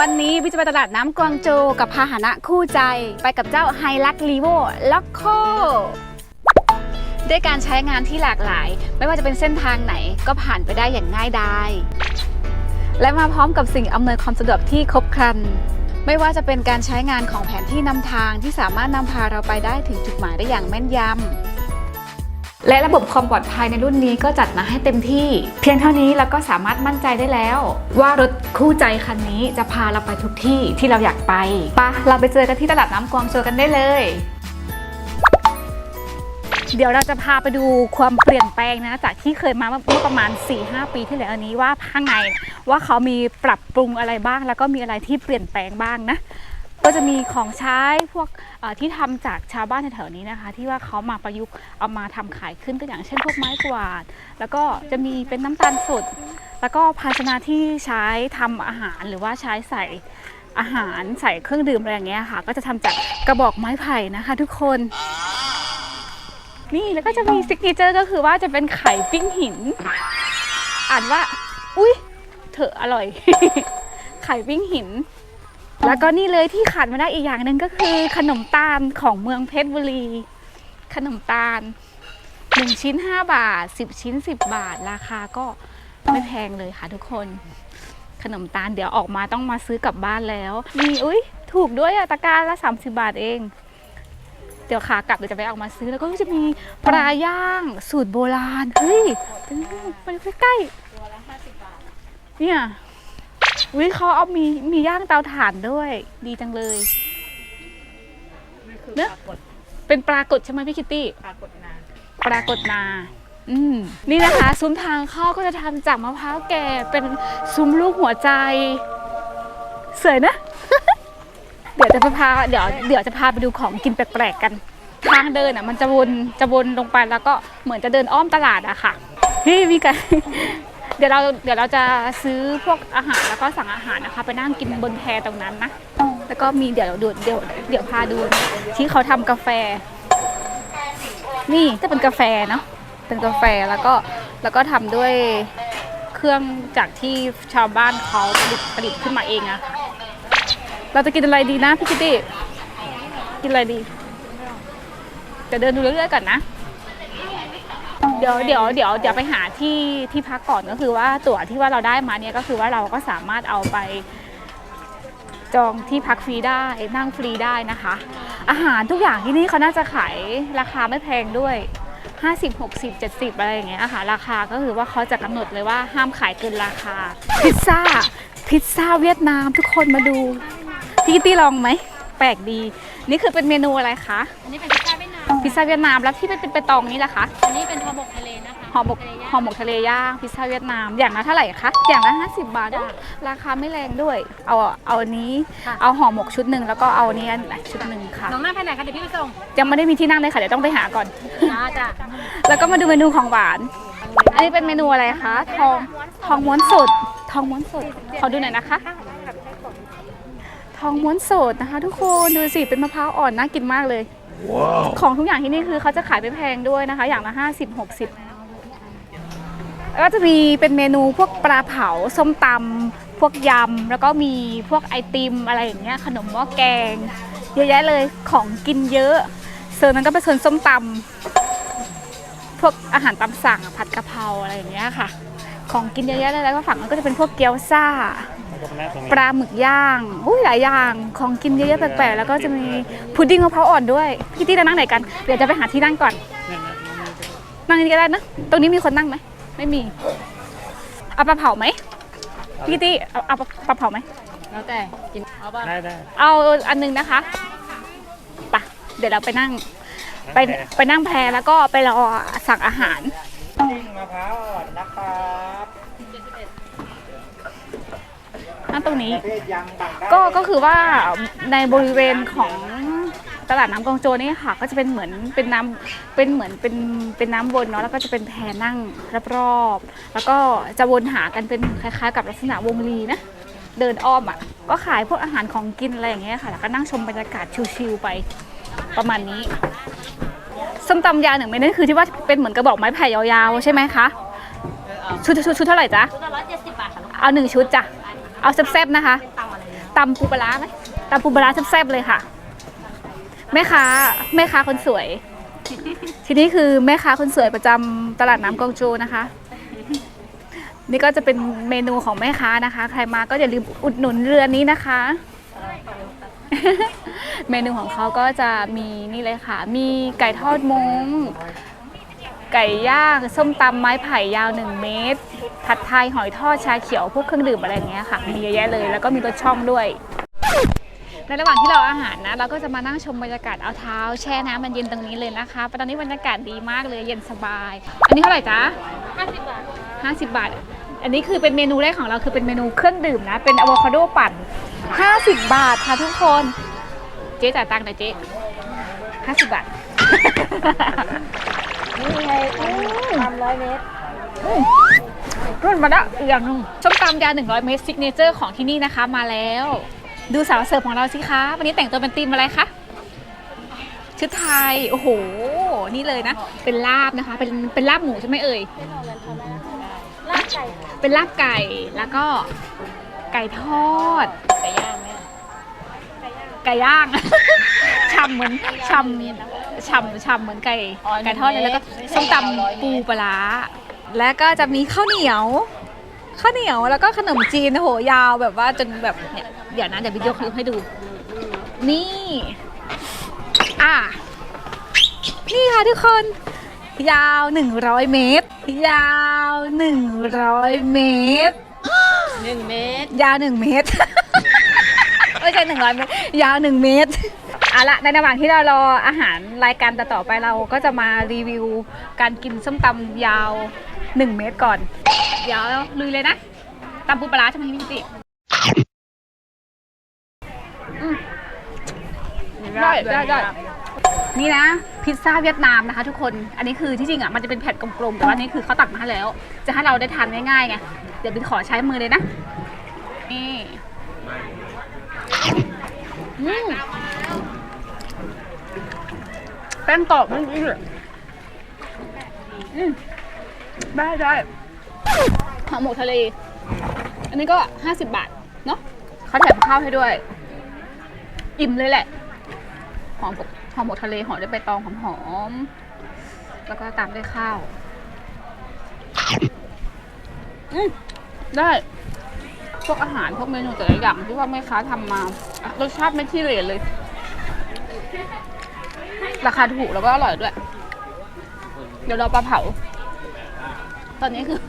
วันนี้พี่จะไปตลาดน้ำกวางโจวกับพาหนะคู่ใจ ไปกับเจ้าไฮลักลีโวล็อกโคด้วยการใช้งานที่หลากหลาย ไม่ว่าจะเป็นเส้นทางไหนก็ผ่านไปได้อย่างง่ายดายและมาพร้อมกับสิ่งอำนวยความสะดวกที่ครบครัน ไม่ว่าจะเป็นการใช้งานของแผนที่นำทางที่สามารถนำพาเราไปได้ถึงจุดหมายได้อย่างแม่นยำ และระบบความปลอดภัยในรุ่นนี้ก็จัดมาให้เต็มที่ เพียงเท่านี้เราก็สามารถมั่นใจได้แล้ว ว่ารถคู่ใจคันนี้จะพาเราไปทุกที่ที่เราอยากไปปะเราไปเจอกันที่ตลาดน้ำกวางโจกันได้เลย เดี๋ยวเราจะพาไปดูความเปลี่ยนแปลงนะจากที่เคยมาเมื่อประมาณ 4-5 ปีที่แล้วนี้ว่าข้างในว่าเขามีปรับปรุงอะไรบ้าง แล้วก็มีอะไรที่เปลี่ยนแปลงบ้างนะ ก็จะมีของใช้พวกที่ทำจากชาวบ้านแถวๆนี้นะคะ ที่ว่าเขามาประยุกต์เอามาทำขายขึ้นก็อย่างเช่นพวกไม้กวาด แล้วก็จะมีเป็นน้ำตาลสด แล้วก็ภาชนะที่ใช้ทำอาหารหรือว่าใช้ใส่อาหารใส่เครื่องดื่มอะไรอย่างเงี้ยค่ะ ก็จะทำจากกระบอกไม้ไผ่นะคะ ทุกคน นี่แล้วก็จะมีซิกเนเจอร์ก็คือว่าจะเป็นไข่ปิ้งหิน อ่านว่า อุ้ยเถอะอร่อย ไข่ปิ้งหิน แล้วก็นี่เลยที่ขาดไม่ได้อีกอย่างหนึ่งก็คือ ขนมตาลของเมืองเพชรบุรี ขนมตาล1ชิ้น 5 บาท 10 ชิ้น 10 บาท ราคาก็ไม่แพงเลยค่ะทุกคน ขนมตาลเดี๋ยวออกมาต้องมาซื้อกลับบ้านแล้วมีอุ้ยถูกด้วยอะตะกร้าละ 30 บาทเอง เดี๋ยวขากลับเดี๋ยวจะไปเอามาซื้อแล้วก็จะมีปลาย่างสูตรโบราณเฮ้ยเป็นมันใกล้เนี่ย วิเขาเอามีมีย่างเตาถ่านด้วย ดีจังเลยเนอะเป็นปลากดใช่ไหมพี่คิตตี้ปรากฏนาปลากดนา อืม นี่นะคะ ซุ้มทางเข้าก็จะทำจากมะพร้าวแก่เป็นซุ้มรูปหัวใจ สวยนะ เดี๋ยวจะไปพาเดี๋ยวเดี๋ยวจะพาไปดูของกินแปลกๆกัน ทางเดินอะ มันจะวนจะวนลงไปแล้วก็เหมือนจะเดินอ้อมตลาดอะค่ะ พี่มีกัน เดี๋ยวเราเดี๋ยวเราจะซื้อพวกอาหารแล้วก็สั่งอาหารนะคะ ไปนั่งกินบนแพตรงนั้นนะ แล้วก็มีเดี๋ยวดูเดี๋ยวเดี๋ยวพาดูที่เขาทำกาแฟ นี่จะเป็นกาแฟเนาะเป็นกาแฟแล้วก็แล้วก็ทำด้วยเครื่องจากที่ชาวบ้านเขาผลิตผลิตขึ้นมาเองอะค่ะเราจะกินอะไรดีนะพี่คิตตี้กินอะไรดีจะเดินดูเรื่อยๆก่อนนะ เดี๋ยวเดี๋ยวเดี๋ยวเดี๋ยวไปหาที่ที่พักก่อนก็คือว่าตั๋วที่ว่าเราได้มาเนี่ยก็คือว่าเราก็สามารถเอาไป จองที่พักฟรีได้นั่งฟรีได้นะคะ อาหารทุกอย่างที่นี่เขาน่าจะขายราคาไม่แพงด้วย 50 60 70 อะไรอย่างเงี้ยค่ะราคาก็คือว่าเขาจะกำหนดเลยว่าห้ามขายเกินราคา พิซซ่า พิซซ่าเวียดนามทุกคนมาดูพี่กิตตี้ลองไหมแปลกดี นี่คือเป็นเมนูอะไรคะ อันนี้เป็นพิซซ่า พิซซ่าเวียดนามแล้วที่เป็นเป็นไปตองนี้ล่ะคะอันนี้เป็นห่อหมกทะเลนะคะห่อหมกทะเลย่างห่อหมกทะเลย่างพิซซ่าเวียดนามอย่างละเท่าไหร่คะอย่างละ50 บาทจ้ะราคาไม่แรงด้วย เอาเอาอันนี้ค่ะเอาห่อหมกชุดหนึ่งแล้วก็เอาอันนี้อันชุดหนึ่งค่ะน้องหน้าภายในคะเดี๋ยวพี่ไปส่งยังไม่ได้มีที่นั่งเลยค่ะเดี๋ยวต้องไปหาก่อนจ้าจ้าแล้วก็มาดูเมนูของหวาน อันนี้เป็นเมนูอะไรคะทองทองม้วนสดทองม้วนสดขอดูหน่อยนะคะทองม้วนสดนะคะ ทุกคนดูสิเป็นมะพร้าวอ่อนน่ากินมากเลย ของทุกอย่างที่นี่คือเขาจะขายไม่แพงด้วยนะคะ อย่างละห้าสิบหกสิบแล้วก็จะมีเป็นเมนูพวกปลาเผาส้มตำพวกยำแล้วก็มีพวกไอติมอะไรอย่างเงี้ยขนมหม้อแกง เยอะแยะเลยของกินเยอะโซนนั้นก็เป็นโซนส้มตำพวกอาหารตามสั่งผัดกะเพราอะไรอย่างเงี้ยค่ะ ของกินเยอะแยะเลยแล้วก็ฝั่งนั้นก็จะเป็นพวกเกี๊ยวซ่า ปลาหมึกย่างอุ้ยหลายอย่างของกินเยอะๆแปลกๆแล้วก็จะมีพุดดิ้งมะพร้าวอ่อนด้วยพี่ตี้จะนั่งไหนกันเดี๋ยวจะไปหาที่นั่งก่อน นั่งนี่ก็ได้นะตรงนี้มีคนนั่งไหมไม่มีเอาปลาเผาไหมพี่ตี้เอาเอาปลาเผาไหมแล้วแต่กินเอาป่ะได้ได้เอาอันหนึงนะคะไปะเดี๋ยวเราไปนั่งไปไปนั่งแพแล้วก็ไปรอสั่งอาหารปิ้งมะพร้าวอ่อนนะครั บนั่งตรงนี้ ก็ก็คือว่าในบริเวณของตลาดน้ำกองโจนี่ค่ะ ก็จะเป็นเหมือนเป็นน้ำเป็นเหมือนเป็นเป็นน้ำวนเนาะแล้วก็จะเป็นแพนั่งรอบๆแล้วก็จะวนหากันเป็นคล้ายๆ กับลักษณะวงลีนะเดินอ้อมอะก็ขายพวกอาหารของกินอะไรอย่างเงี้ยค่ะ แล้วก็นั่งชมบรรยากาศชิลๆไปประมาณนี้ส้มตำยาหนึ่งไม่นั่นคือที่ว่าเป็นเหมือนกระบอกไม้ไผ่ยาวๆใช่ไหมคะชุดชุดชุดเท่าไหร่จ๊ะชุดละร้อยเจ็ดสิบบาทค่ะเอาหนึ่งชุดจ้ะ เอาแซ่บๆนะคะตำปูปลาร้าไหมตำปูปลาร้าแซ่บๆเลยค่ะ แม่ค้าแม่ค้าคนสวย ทีนี่คือแม่ค้าคนสวยประจำตลาดน้ำกองโจนะคะ นี่ก็จะเป็นเมนูของแม่ค้านะคะ ใครมาก็อย่าลืมอุดหนุนเรือนนี้นะคะ เมนูของเขาก็จะมีนี่เลยค่ะ มีไก่ทอดมง ไก่ย่าง ส้มตำไม้ไผ่ยาว 1 เมตร ผัดไทยหอยทอดชาเขียวพวกเครื่องดื่มอะไรอย่างเงี้ยค่ะ มีเยอะแยะเลย แล้วก็มีรสช่องด้วย ในระหว่างที่เราอาหารนะ เราก็จะมานั่งชมบรรยากาศเอาเท้าแช่น้ำมันเย็นตรงนี้เลยนะคะตอนนี้บรรยากาศดีมากเลยเย็นสบาย อันนี้เท่าไหร่จ๊ะ50 บาท 50 บาท อันนี้คือเป็นเมนูแรกของเราคือเป็นเมนูเครื่องดื่มนะ เป็นอะโวคาโดปั่น 50 บาทค่ะทุกคน เจ๊จ่ายตังค์หน่อยเจ๊50 บาท นี่ไงทำร้อยเมตรรุ่นมาละอีกอย่างหนึงส้มตำยา100 เมตรซิกเนเจอร์ของที่นี่นะคะมาแล้ว ดูสาวเสิร์ฟของเราสิคะ วันนี้แต่งตัวเป็นธีมอะไรคะชุดไทย โอ้โห นี่เลยนะ เป็นลาบนะคะ เป็นเป็นลาบหมูใช่ไหมเอ่ย ลาบไก่เป็นลาบไก่ แล้วก็ไก่ทอด ไก่ย่างไหมไก่ย่างฉ่ำเหมือนฉ่ำ ฉ่ำฉ่ำเหมือนไก่ไก่ทอดเลยแล้วก็ส้มตำปูปลาร้าแล้วก็จะมีข้าวเหนียวข้าวเหนียวแล้วก็ขนมจีนโอ้โหยาวแบบว่าจนแบบเนี่ยเดี๋ยวนะเดี๋ยววิดีโอคลิปให้ดู นี่ อะนี่ค่ะทุกคน ยาว 100 เมตร ยาว 100 เมตรหนึ่งเมตร ยาวหนึ่งเมตรไม่ใช่หนึ่งร้อยเมตร ยาวหนึ่งเมตร เอาละในระหว่างที่เรารออาหารรายการต่อๆไปเราก็จะมารีวิวการกินส้มตำยาวหนึ่งเมตรก่อน เดี๋ยวลุยเลยนะตำปูปลาร้าใช่ไหมพี่มิติอืมได้ได้ได้นี่นะ พิซซ่าเวียดนามนะคะ ทุกคนอันนี้คือที่จริงอะมันจะเป็นแผ่นกลมๆแต่ว่านี่คือเขาตักมาให้แล้ว จะให้เราได้ทานง่ายๆไงเดี๋ยวบินขอใช้มือเลยนะนี่อืม แป้งกรอบไม่ดีเลยอืมได้ได้ห่อหมกทะเล อันนี้ก็ห้าสิบบาท เนาะเขาแถมข้าวให้ด้วย อิ่มเลยแหละ หอมกห่อหมกทะเลห่อด้วยใบตองหอมๆแล้วก็ตามด้วยข้าว อืมได้ พวกอาหารพวกเมนูแต่ละอย่างที่ว่าแม่ค้าทำมาอะรสชาติไม่ที่เหร่เลย ราคาถูกแล้วก็อร่อยด้วย เดี๋ยวเราปลาเผา ตอนนี้คือ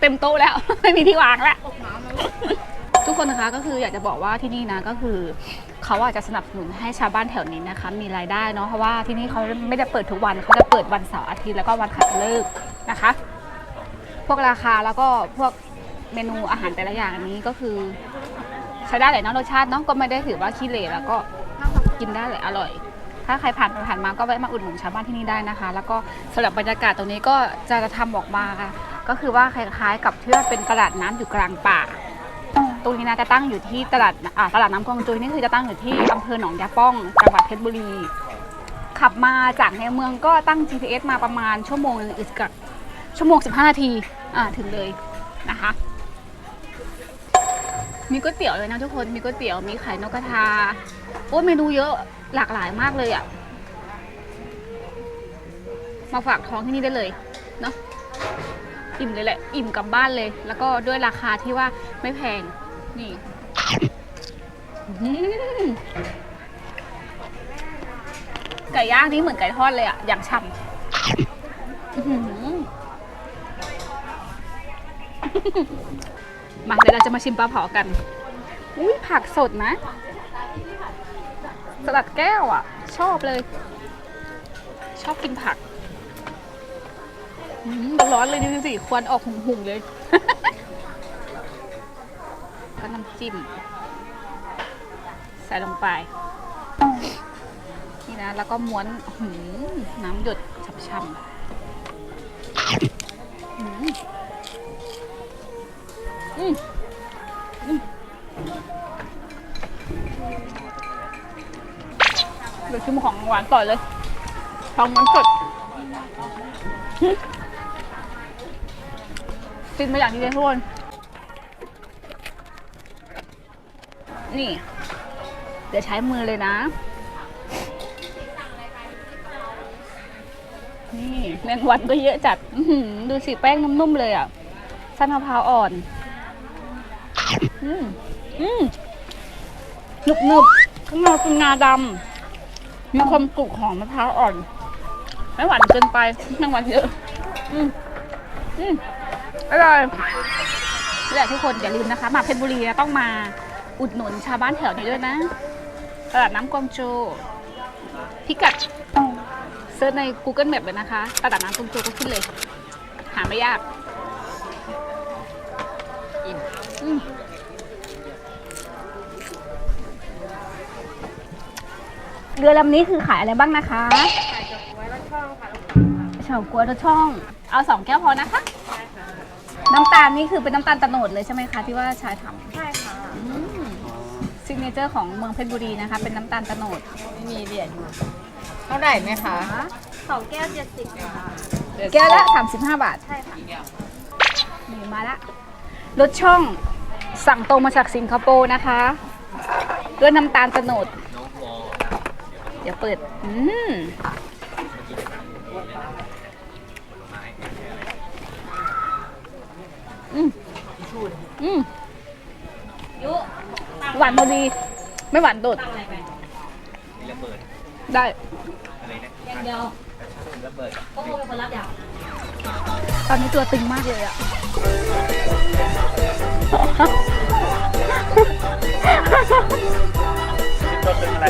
เต็มโต๊ะแล้ว ไม่มีที่วางแล้วทุกคนนะคะก็คืออยากจะบอกว่าที่นี่นะก็คือเขาอาจจะสนับสนุนให้ชาวบ้านแถวนี้นะคะมีรายได้เนาะเพราะว่าที่นี่เขาไม่ได้เปิดทุกวันเขาจะเปิดวันเสาร์อาทิตย์แล้วก็วันขัตฤกษ์นะคะ พวกราคาแล้วก็พวกเมนูอาหารแต่ละอย่างนี้ก็คือใช้ได้แหละเนาะรสชาติเนาะก็ไม่ได้ถือว่าขี้เหร่แล้วก็กินได้แหละอร่อย ถ้าใครผ่านไปผ่านมาก็แวะมาอุดหนุนชาวบ้านที่นี่ได้นะคะ แล้วก็สำหรับบรรยากาศตรงนี้ก็จะทำออกมาค่ะ ก็คือว่าคล้ายๆ กับที่ว่าเป็นตลาดน้ำอยู่กลางป่า ตรงนี้นะจะตั้งอยู่ที่ตลาดตลาดน้ำกองจุยนี่คือจะตั้งอยู่ที่อำเภอหนองยาป้องจังหวัดเพชรบุรี ขับมาจากในเมืองก็ตั้ง GPS มาประมาณชั่วโมงหนึงอีกกับชั่วโมง 15 นาทีอ่าถึงเลยนะคะ มีก๋วยเตี๋ยวเลยนะทุกคน มีก๋วยเตี๋ยว มีไข่นกกระทา โอ้เมนูเยอะ หลากหลายมากเลยอะ่ะ มาฝากท้องที่นี่ได้เลยเนาะอิ่มเลยแหละ อิ่มกลับบ้านเลย แล้วก็ด้วยราคาที่ว่าไม่แพง นี่ไก่ย่างนี่เหมือนไก่ทอดเลยอะอย่างฉ่ำมาเดี๋ยวเราจะมาชิมปลาเผากันอุ้ยผักสดนะ สลัดแก้วอะ ชอบเลย ชอบกินผักร้อนเลยดูสิควันออกหุ่งๆเลย ก็น้ำจิ้ม ใส่ลงไป นี่นะ แล้วก็ม้วนหืมน้ำหยดช่ำๆหืมอืม ชิมของหวานต่อเลยทองมันสดกินมาอย่างนี้เลยทุกคน นี่ เดี๋ยวใช้มือเลยนะ นี่แมงวันก็เยอะจัดดูสิแป้งนุ่มๆเลยอะสั้นมะพร้าวอ่อน อืมอืมหนุบๆข้างนอกเป็นงาดำ มีความกรุบของมะพร้าวอ่อน ไม่หวานเกินไปแมงวันเยอะ อืมอืมอร่อยนี่แหละทุกคนอย่าลืมนะคะ มาเพชรบุรีนะต้องมาอุดหนุนชาวบ้านแถวนี้ด้วยนะตลาดน้ำกวางโจพิกัดเซิร์ชใน Google Map เลยนะคะตลาดน้ำกวางโจก็ขึ้นเลย หาไม่ยากอืม เรือลำนี้คือขายอะไรบ้างนะคะไก่กับไว้แล้วช่องค่ะลูกเฉาก๊วยรสช่อง เอาสองแก้วพอนะคะน้ำตาลนี่คือเป็นน้ำตาลตะโนดเลยใช่ไหมคะที่ว่าชายทำใช่ค่ะซิกเนเจอร์ของเมืองเพชรบุรีนะคะ เป็นน้ำตาลตะโนดไม่มีเหรียญอยู่เท่าไหร่ไหมคะสองแก้วเจ็ดสิบค่ะแก้วละ35บาท ใช่ค่ะนี่มาละรสช่องสั่งตรงมาจากสิงคโปร์นะคะ ด้วยน้ำตาลตะโนดเดี๋ยวเปิด อืมอืมอืมหวานพอดี ไม่หวานโดดอะไรไปได้อย่างเดียวก็คงเป็นคนรับอย่างตอนนี้ตัวตึงมากเลยอะตัวตึงอะไร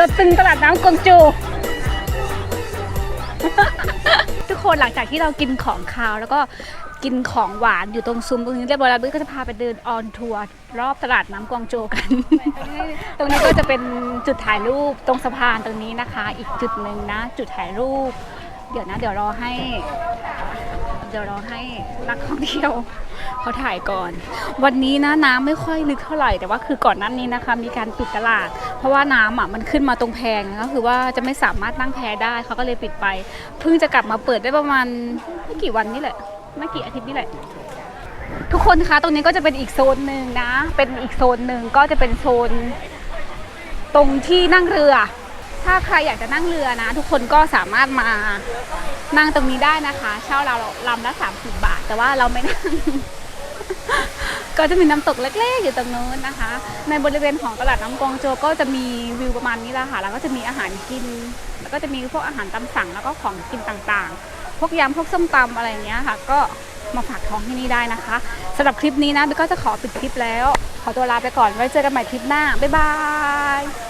ตัวตึงตลาดน้ำกวงจู ทุกคนหลังจากที่เรากินของคาวแล้วก็กินของหวานอยู่ตรงซุ้มตรงนี้เรียบร้อยแล้วบิ๊กก็จะพาไปเดินออนทัวร์รอบตลาดน้ำกวางโจวกัน ตรงนี้ก็จะเป็นจุดถ่ายรูปตรงสะพานตรงนี้นะคะ อีกจุดหนึ่งนะ จุดถ่ายรูป เดี๋ยวนะ เดี๋ยวรอให้ เดี๋ยวรอให้นักท่องเที่ยว เขาถ่ายก่อน วันนี้นะน้ำไม่ค่อยลึกเท่าไหร่แต่ว่าคือก่อนหนั้นนี้นะคะ มีการปิดตลาด เพราะว่าน้ำอะมันขึ้นมาตรงแพงก็คือว่าจะไม่สามารถนั่งแพได้เขาก็เลยปิดไป เพิ่งจะกลับมาเปิดได้ประมาณไม่กี่วันนี่แหละไม่กี่อาทิตย์นี่แหละทุกคนคะตรงนี้ก็จะเป็นอีกโซนหนึ่งนะ เป็นอีกโซนหนึ่งก็จะเป็นโซน ตรงที่นั่งเรือ ถ้าใครอยากจะนั่งเรือนะ ทุกคนก็สามารถมานั่งตรงนี้ได้นะคะ เช่าเราลำละ30บาท แต่ว่าเราไม่นั่ง ก็จะมีน้ำตกเล็กๆอยู่ตรงนู้นนะคะ ในบริเวณของตลาดน้ำกองโจก็จะมีวิวประมาณนี้ละค่ะ แล้วก็จะมีอาหารกิน แล้วก็จะมีพวกอาหารตามสั่งแล้วก็ของกินต่างๆ พวกยำพวกส้มตำอะไรเงี้ยค่ะ ก็มาฝากท้องที่นี่ได้นะคะสำหรับคลิปนี้นะบิ๊กก็จะขอปิดคลิปแล้ว ขอตัวลาไปก่อนไว้เจอกันใหม่คลิปหน้าบ๊ายบาย